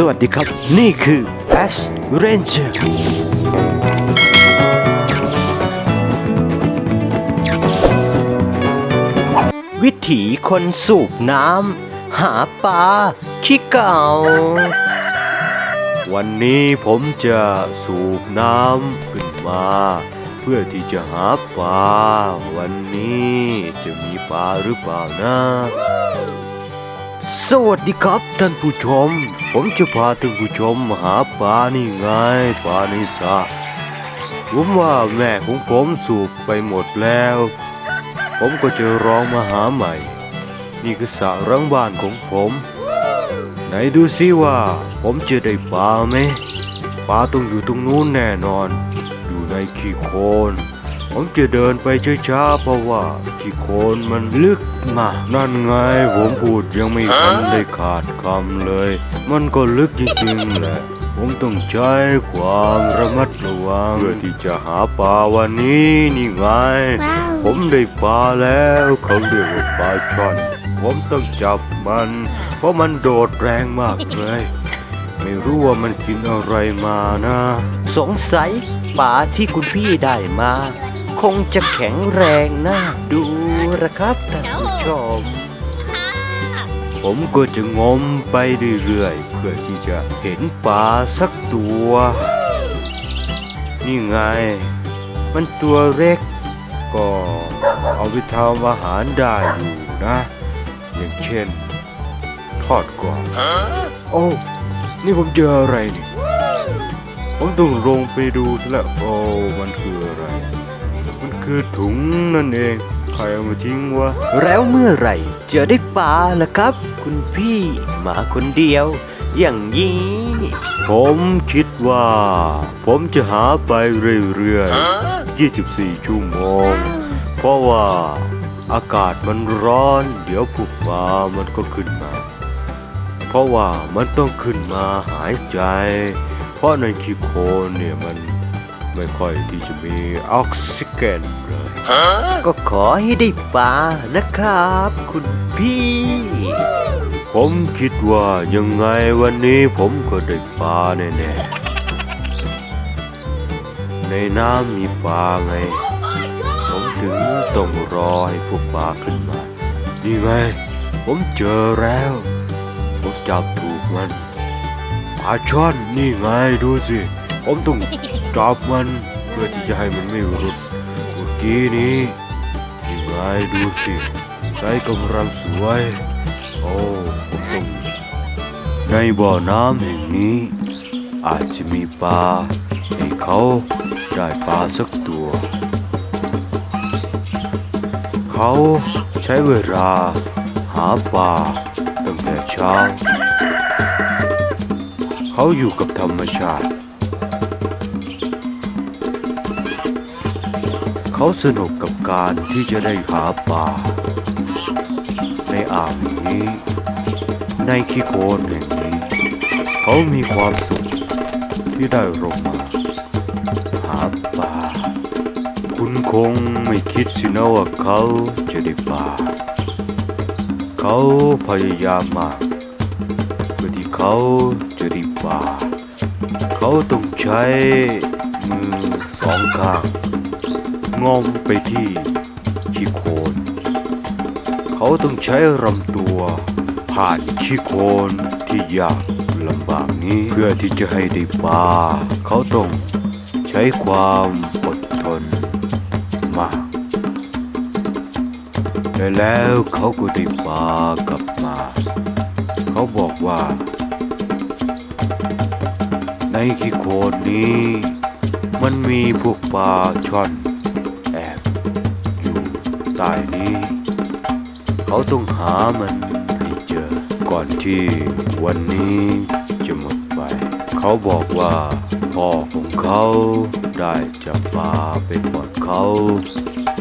สวัสดีครับ นี่คือ Ash Ranger วิถีคนสูบน้ำหาปลาขี้เก่า วันนี้ผมจะสูบน้ำขึ้นมา เพื่อที่จะหาปลา วันนี้จะมีปลาหรือเปล่านะ สวัสดีครับท่านผู้ชม ผมจะพาท่านผู้ชมมาหาปลานี่ไงปลาในสระผมว่าแม่ของผมสูบไปหมดแล้ว ผมก็จะร้องมาหาใหม่ นี่คือสระรังบ้านของผม ไหนดูซิว่าผมจะได้ปลาไหมปลาต้องอยู่ตรงนู้นแน่นอน อยู่ในขี้โคลน ผมจะเดินไปช้าๆเพราะว่าขี้โคลนมันลึกมากนั่นไงผมพูดยังไม่ทันได้ขาดคำเลย มันก็ลึกจริงๆแหละผมต้องใช้ความระมัดระวังเพื่อที่จะหาปลาวันนี้นี่ไงว้าวผมได้ปลาแล้วเขาเรียกว่าปลาช่อน ผมต้องจับมัน เพราะมันโดดแรงมากเลย ไม่รู้ว่ามันกินอะไรมานะ สงสัยปลาที่คุณพี่ได้มา คงจะแข็งแรงนะดูนะครับท่านผู้ชม ผมก็จะงมไปเรื่อยๆ เพื่อที่จะเห็นปลาสักตัว นี่ไง มันตัวเล็ก ก็เอาไปทำอาหารได้อยู่นะ อย่างเช่น ทอดกรอบโอ้ นี่ผมเจออะไรนี่ผมต้องลงไปดูซะแล้วโอ้ มันคืออะไร คือถุงนั่นเอง ใครเอามาทิ้งวะ แล้วเมื่อไหร่จะได้ปลาล่ะครับ คุณพี่มาคนเดียว อย่างนี้ ผมคิดว่า ผมจะหาไปเรื่อยๆ 24 ชั่วโมง เพราะว่าอากาศมันร้อน เดี๋ยวพวกปลามันก็ขึ้นมา เพราะว่ามันต้องขึ้นมาหายใจ เพราะในขี้โคลนเนี่ยมัน ไม่ค่อยที่จะมีออกซิเจนเลย ก็ขอให้ได้ปลานะครับ คุณพี่ ผมคิดว่ายังไงวันนี้ผมก็ได้ปลาแน่ๆ ในน้ำมีปลาไง ผมถึงต้องรอให้พวกปลาขึ้นมา นี่ไง ผมเจอแล้ว ผมจับถูกมันปลาช่อนนี่ไงดูสิ ผมต้องจับมันเพื่อที่จะให้มันไม่หลุดเมื่อกี้นี้นี่ไงดูสิไซส์กำลังสวย โอ้ผมต้องในบ่อน้ำแห่งนี้ อาจจะมีปลาให้เขาได้ปลาสักตัว เขาใช้เวลาหาปลาตั้งแต่เช้า เขาอยู่กับธรรมชาติ เขาสนุกกับการที่จะได้หาปลาในอ่างนี้ ในขี้โคลนแห่งนี้ เขามีความสุขที่ได้ลงมาหาปลาคุณคงไม่คิดสินะว่าเขาจะได้ปลาเขาพยายามมากเพื่อที่เขาจะได้ปลาเขาต้องใช้มือสองข้าง งอมไปที่ขี้โคลนเขาต้องใช้ลำตัว ผ่านขี้โคลนที่ยากลำบากนี้เพื่อที่จะให้ได้ปลาเขาต้องใช้ความอดทนมากและแล้วเขาก็ได้ปลากลับมา เขาบอกว่า ในขี้โคลนนี้ มันมีพวกปลาช่อน เขาต้องหามันให้เจอ ก่อนที่วันนี้จะหมดไป เขาบอกว่าพ่อของเขาได้จับปลาเป็นหมดเขา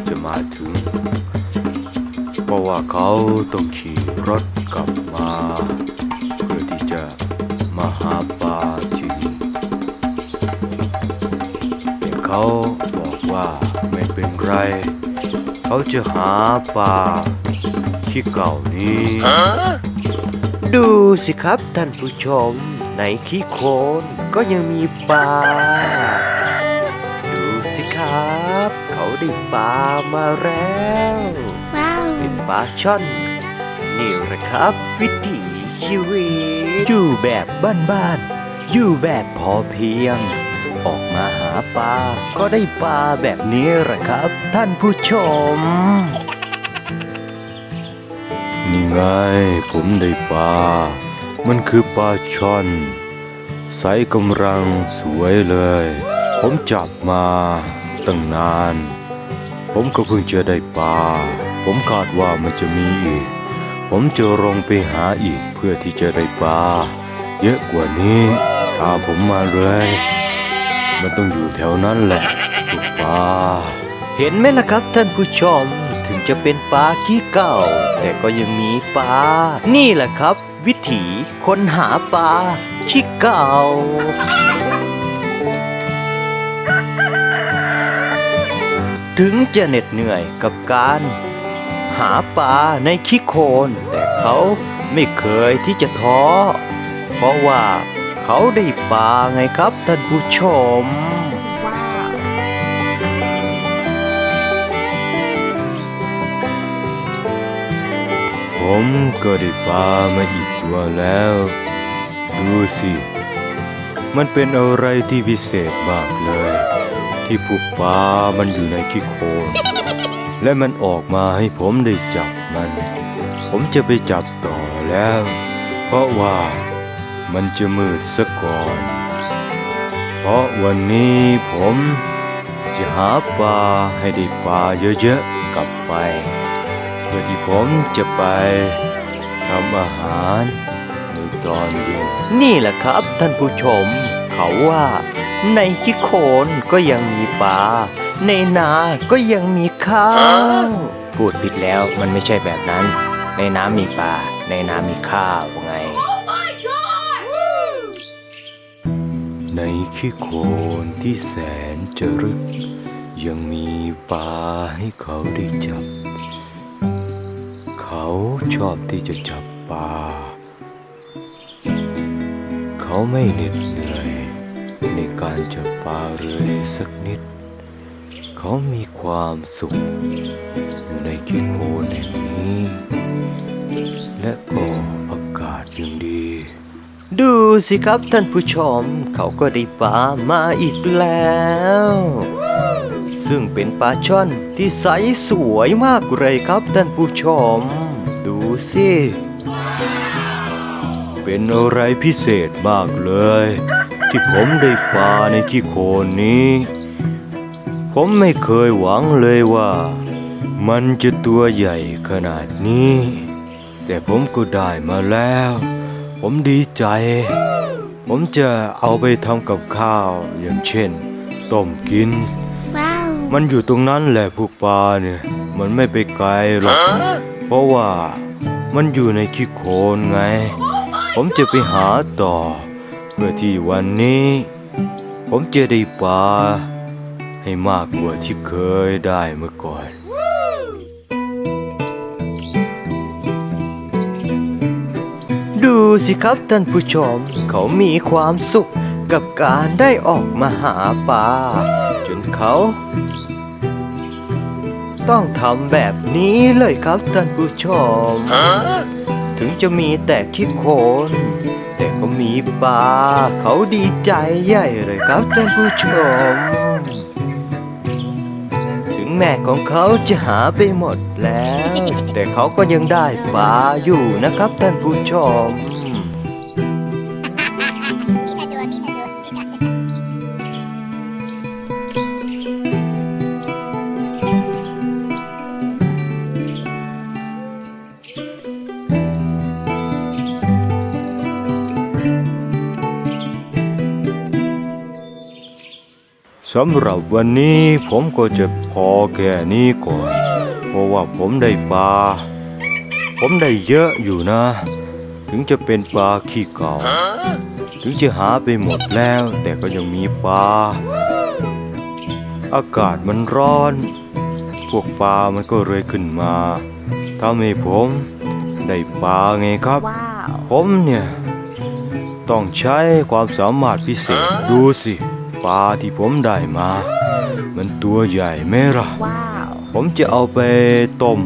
จะมาถึง เพราะว่าเขาต้องขี่รถกลับมา เพื่อที่จะมาหาปลาที่นี่แต่เขาบอกว่าไม่เป็นไร เขาจะหาปลา ที่เก่านี้ ดูสิครับท่านผู้ชม ในขี้โคลนก็ยังมีปลา ดูสิครับ เขาได้ปลามาแล้วว้าวเป็นปลาช่อน นี่แหละครับ วิถีชีวิต อยู่แบบบ้านๆ อยู่แบบพอเพียงออกมาหาปลา ก็ได้ปลาแบบนี้แหละครับ ท่านผู้ชม นี่ไงผมได้ปลา มันคือปลาช่อนไซส์กำลังสวยเลย ผมจับมาตั้งนาน ผมก็เพิ่งจะได้ปลา ผมคาดว่ามันจะมีอีก ผมจะลงไปหาอีกเพื่อที่จะได้ปลา เยอะกว่านี้ตามผมมาเลย มันต้องอยู่แถวนั้นแหละถูกปลา เห็นไหมล่ะครับท่านผู้ชม ถึงจะเป็นปลาขี้เก่า แต่ก็ยังมีปลา นี่แหละครับ วิถีคนหาปลาขี้เก่าถึงจะเหน็ดเหนื่อยกับการ หาปลาในขี้โคลนแต่เขาไม่เคยที่จะท้อ เพราะว่าเขาได้ปลาไงครับท่านผู้ชม ผมก็ได้ปลามาอีกตัวแล้ว ดูสิ มันเป็นอะไรที่พิเศษมากเลย ที่ผูกปลามันอยู่ในขี้โคลนและมันออกมาให้ผมได้จับมัน ผมจะไปจับต่อแล้ว เพราะว่ามันจะมืดซะก่อน เพราะวันนี้ผมจะหาปลาให้ได้ปลาเยอะๆกลับไป เพื่อที่ผมจะไปทำอาหารในตอนเย็นนี่แหละครับท่านผู้ชม เขาว่าในขี้โคลนก็ยังมีปลาในนาก็ยังมีข้าวพูดผิดแล้วมันไม่ใช่แบบนั้น ในน้ำมีปลาในน้ำมีข้าวไง ในขี้โคลนที่แสนจะรึก ยังมีปลาให้เขาได้จับเขา ชอบที่จะจับปลา เขาไม่เหน็ดเหนื่อยในการจับปลาเลยสักนิด เขามีความสุขอยู่ในขี้โคลนแห่งนี้ และก็อากาศยังดี ดูสิครับท่านผู้ชม เขาก็ได้ปลามาอีกแล้ว ซึ่งเป็นปลาช่อนที่ใสสวยมากเลยครับท่านผู้ชม สิ เป็นอะไรพิเศษมากเลย ที่ผมได้ปลาในขี้โคลนนี้ ผมไม่เคยหวังเลยว่า มันจะตัวใหญ่ขนาดนี้ แต่ผมก็ได้มาแล้ว ผมดีใจ ผมจะเอาไปทำกับข้าวอย่างเช่น ต้มกิน ว้าว มันอยู่ตรงนั้นแหละพวกปลาเนี่ย มันไม่ไปไกลหรอก เพราะว่า มันอยู่ในขี้โคลนไง ผมจะไปหาต่อ เพื่อที่วันนี้ ผมจะได้ปลาให้มากกว่าที่เคยได้เมื่อก่อนดูสิครับท่านผู้ชม เขามีความสุขกับการได้ออกมาหาปลาจนเขา ต้องทำแบบนี้เลยครับท่านผู้ชม ถึงจะมีแต่ขี้โคลนแต่ก็มีปลาเขาดีใจใหญ่เลยครับท่านผู้ชม ถึงแม่ของเขาจะหาไปหมดแล้ว แต่เขาก็ยังได้ปลาอยู่นะครับท่านผู้ชม สำหรับวันนี้ผมก็จะพอแค่นี้ก่อน เพราะว่าผมได้ปลา ผมได้เยอะอยู่นะ ถึงจะเป็นปลาขี้เก่า ถึงจะหาไปหมดแล้ว แต่ก็ยังมีปลา อากาศมันร้อน พวกปลามันก็เลยขึ้นมาทำให้ผมได้ปลาไงครับว้าวผมเนี่ย ต้องใช้ความสามารถพิเศษดูสิ ปลาที่ผมได้มา มันตัวใหญ่ไหมล่ะ Wow. ผมจะเอาไปต้ม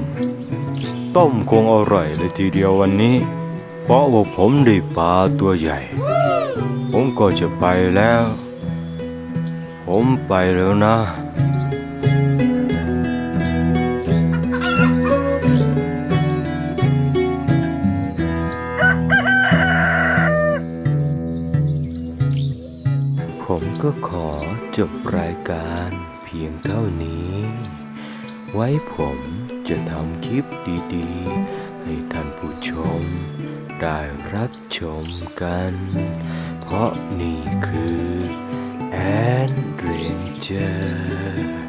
ต้มคงอร่อยเลยทีเดียววันนี้ เพราะว่าผมได้ปลาตัวใหญ่ ผมก็จะไปแล้ว ผมไปแล้วนะ ก็ขอจบรายการเพียงเท่านี้ ไว้ผมจะทำคลิปดีๆ ให้ท่านผู้ชม ได้รับชมกัน เพราะนี่คือแอนเรนเจอร์